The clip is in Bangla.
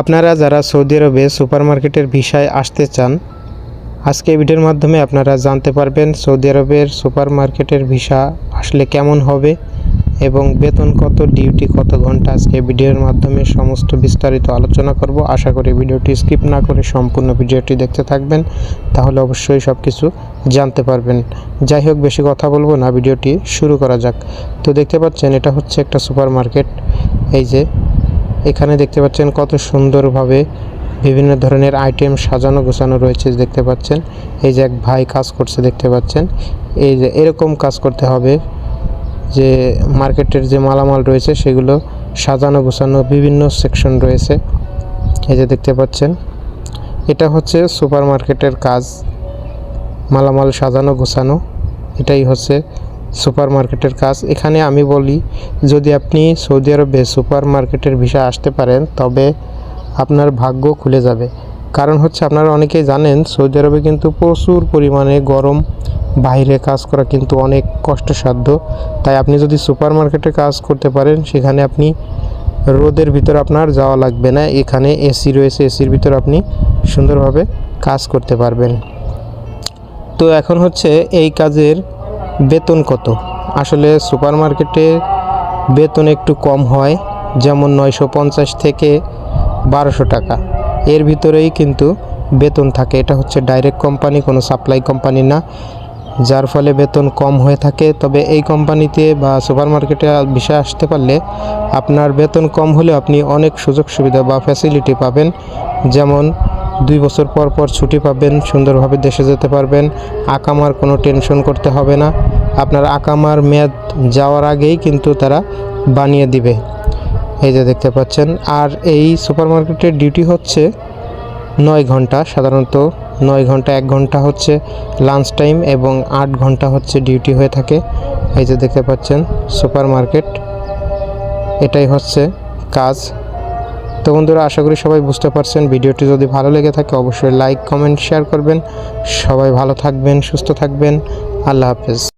আপনারা যারা সৌদি আরবে সুপারমার্কেটের ভিসায় আসতে চান, আজকে ভিডিওর মাধ্যমে আপনারা জানতে পারবেন সৌদি আরবের সুপারমার্কেটের ভিসা আসলে কেমন হবে এবং বেতন কত, ডিউটি কত ঘণ্টা, আজকে ভিডিওর মাধ্যমে সমস্ত বিস্তারিত আলোচনা করব। আশা করি ভিডিওটি স্কিপ না করে সম্পূর্ণ ভিডিওটি দেখতে থাকবেন, তাহলে অবশ্যই সব কিছু জানতে পারবেন। যাই হোক, বেশি কথা বলব না, ভিডিওটি শুরু করা যাক। তো দেখতে পাচ্ছেন, এটা হচ্ছে একটা সুপার মার্কেট এই যে এখানে দেখতে পাচ্ছেন কত সুন্দরভাবে বিভিন্ন ধরনের আইটেম সাজানো গোছানো রয়েছে, দেখতে পাচ্ছেন। এই যে এক ভাই কাজ করছে, দেখতে পাচ্ছেন। এই যে এরকম কাজ করতে হবে যে মার্কেটের যে মালামাল রয়েছে সেগুলো সাজানো গোছানো বিভিন্ন সেকশন রয়েছে। এই যে দেখতে পাচ্ছেন, এটা হচ্ছে সুপার মার্কেটের কাজ, মালামাল সাজানো গোছানো। এটাই হচ্ছে সুপার মার্কেটের কাজ। এখানে আমি বলি, যদি আপনি সৌদি আরবে সুপার মার্কেটের ভিসা আসতে পারেন, তবে আপনার ভাগ্য খুলে যাবে। কারণ হচ্ছে আপনারা অনেকেই জানেন, সৌদি আরবে কিন্তু প্রচুর পরিমাণে গরম, বাইরে কাজ করা কিন্তু অনেক কষ্টসাধ্য। তাই আপনি যদি সুপার মার্কেটে কাজ করতে পারেন, সেখানে আপনি রোদের ভিতর আপনার যাওয়া লাগবে না। এখানে এসি রয়েছে, এসির ভিতর আপনি সুন্দরভাবে কাজ করতে পারবেন। তো এখন হচ্ছে এই কাজের বেতন কত? আসলে সুপার মার্কেটে বেতন একটু কম হয়, যেমন নয়শো পঞ্চাশ থেকে বারোশো টাকা। এর ভিতরেই কিন্তু বেতন থাকে। এটা হচ্ছে ডাইরেক্ট কোম্পানি কোনো সাপ্লাই কোম্পানি না। যার ফলে বেতন কম হয়ে থাকে। তবে এই কোম্পানিতে বা সুপার মার্কেটে বিষয় আসতে পারলে আপনার বেতন কম হলেও আপনি অনেক সুযোগ সুবিধা বা ফ্যাসিলিটি পাবেন। যেমন দুই বছর পর পর ছুটি পাবেন, সুন্দরভাবে দেশে যেতে পারবেন। আকামার কোনো টেনশন করতে হবে না। আপনার আকামার মেয়াদ যাওয়ার আগেই কিন্তু তারা বানিয়ে দিবে। এই যে দেখতে পাচ্ছেন, আর এই সুপার মার্কেটের ডিউটি হচ্ছে নয় ঘণ্টা, সাধারণত নয় ঘণ্টা, এক ঘণ্টা হচ্ছে লাঞ্চ টাইম এবং আট ঘণ্টা হচ্ছে ডিউটি হয়ে থাকে। এই যে দেখতে পাচ্ছেন সুপার মার্কেট এটাই হচ্ছে কাজ। তো বন্ধুরা, আশা করি সবাই বুঝতে পারছেন ভিডিওটি। যদি ভালো লেগে থাকে, অবশ্যই লাইক কমেন্ট শেয়ার করবেন। সবাই ভালো থাকবেন, সুস্থ থাকবেন। আল্লাহ হাফেজ।